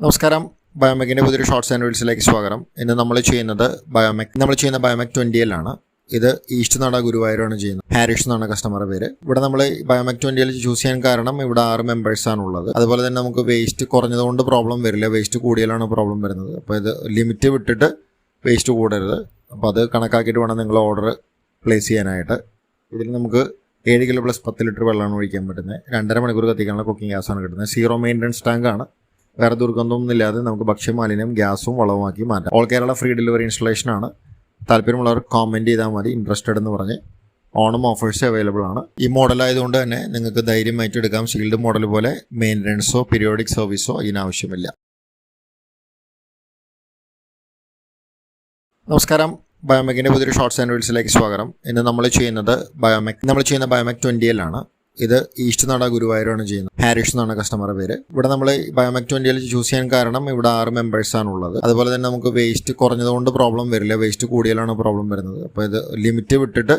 നമസ്കാരം. ബയോമെക്കിന്റെ പുതിയൊരു shorts and റീൽസിലേക്ക് സ്വാഗതം. ഇന്ന് നമ്മൾ ചെയ്യുന്നത് ബയോമെക് നമ്മൾ ചെയ്യുന്ന ബയോമെക് ട്വന്റി ആണ്. ഇത് ഈസ്റ്റ് നട ഗുരുവായൂരാണ് ചെയ്യുന്നത്. ഹാരിഷ് എന്നാണ് കസ്റ്റമറുടെ പേര്. ഇവിടെ നമ്മൾ ബയോമെക് ട്വന്റി ചൂസ് ചെയ്യാൻ കാരണം ഇവിടെ ആറ് മെമ്പേഴ്സ് ആണ് ഉള്ളത്. അതുപോലെ തന്നെ നമുക്ക് വേസ്റ്റ് കുറഞ്ഞതുകൊണ്ട് പ്രോബ്ലം വരില്ല. വേസ്റ്റ് കൂടിയാലാണ് പ്രോബ്ലം വരുന്നത്. അപ്പോൾ ഇത് ലിമിറ്റ് വിട്ടിട്ട് വേസ്റ്റ് കൂടരുത്. അപ്പോൾ അത് കണക്കാക്കിയിട്ട് വേണം നിങ്ങൾ ഓർഡർ പ്ലേസ് ചെയ്യാനായിട്ട്. ഇതിൽ നമുക്ക് ഏഴ് കിലോ പ്ലസ് പത്ത് ലിറ്റർ വെള്ളമാണ് ഒഴിക്കാൻ പറ്റുന്നത്. രണ്ടര മണിക്കൂർ കത്തിക്കാനുള്ള കുക്കിംഗ് ഗ്യാസാണ് കിട്ടുന്നത്. സീറോ മെയിന്റനൻസ് ടാങ്കാണ് വേറെ ദുർഗന്ധമൊന്നും ഇല്ലാതെ നമുക്ക് ഭക്ഷ്യമാലിന്യം ഗ്യാസും വളവുമാക്കി മാറ്റാം. All Kerala free delivery installation ആണ്. താല്പര്യമുള്ളവർ കോമെന്റ് ചെയ്താൽ മതി ഇൻട്രസ്റ്റഡ് എന്ന് പറഞ്ഞ്. ഓണം ഓഫേഴ്സ് അവൈലബിൾ ആണ്. ഈ മോഡൽ ആയതുകൊണ്ട് തന്നെ നിങ്ങൾക്ക് ധൈര്യമായിട്ട് എടുക്കാം ഷീൽഡ് മോഡൽ പോലെ മെയിന്റനൻസോ പീരിയോഡിക് സർവീസോ ഇതിനാവശ്യമില്ല. നമസ്കാരം. ബയോമെക്കിന്റെ പുതിയൊരു ഷോർട്സ് ആൻഡ് റീൽസിലേക്ക് സ്വാഗതം. ഇന്ന് നമ്മൾ ചെയ്യുന്നത് ബയോമെക് നമ്മൾ ചെയ്യുന്ന ബയോമെക് ട്വന്റി ആണ്. ഇത് ഈസ്റ്റ് നാട ഗുരുവായൂരാണ് ചെയ്യുന്നത്. ഹാരിഷ് എന്നാണ് കസ്റ്റമറുടെ പേര്. ഇവിടെ നമ്മൾ ബയോമെക് ട്വന്റിയിൽ ചൂസ് ചെയ്യാൻ കാരണം ഇവിടെ ആറ് മെമ്പേഴ്സ് ആണ് ഉള്ളത് അതുപോലെ തന്നെ നമുക്ക് വേസ്റ്റ് കുറഞ്ഞതുകൊണ്ട് പ്രോബ്ലം വരില്ല. വേസ്റ്റ് കൂടിയാലാണ് പ്രോബ്ലം വരുന്നത്. അപ്പോൾ ഇത് ലിമിറ്റ് വിട്ടിട്ട്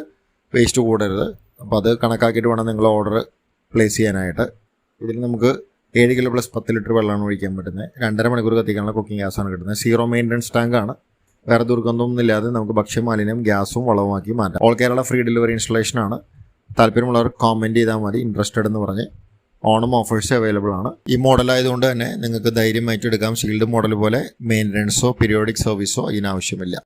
വേസ്റ്റ് കൂടരുത്. അപ്പോൾ അത് കണക്കാക്കിയിട്ട് വേണം നിങ്ങൾ ഓർഡർ പ്ലേസ് ചെയ്യാനായിട്ട്. ഇതിൽ നമുക്ക് ഏഴ് കിലോ പ്ലസ് പത്ത് ലിറ്റർ വെള്ളമാണ് ഒഴിക്കാൻ പറ്റുന്നത്. രണ്ടര മണിക്കൂർ കത്തിക്കാനുള്ള കുക്കിംഗ് ഗ്യാസാണ് കിട്ടുന്നത്. സീറോ മെയിന്റനൻസ് ടാങ്കാണ് വേറെ ദുർഗന്ധമൊന്നും ഇല്ലാതെ നമുക്ക് ഭക്ഷ്യമാലിന്യം ഗ്യാസും വളവുമാക്കി മാറ്റാം. All Kerala free delivery installation ആണ്. താല്പര്യമുള്ളവർ കോമെന്റ് ചെയ്താൽ മതി ഇൻട്രസ്റ്റഡ് എന്ന് പറഞ്ഞ്. ഓണം ഓഫേഴ്സ് അവൈലബിൾ ആണ്. ഈ മോഡൽ ആയതുകൊണ്ട് തന്നെ നിങ്ങൾക്ക് ധൈര്യമായിട്ട് എടുക്കാം. ഷീൽഡ് മോഡൽ പോലെ മെയിന്റനൻസോ പീരിയോഡിക് സർവീസോ ഇതിനാവശ്യമില്ല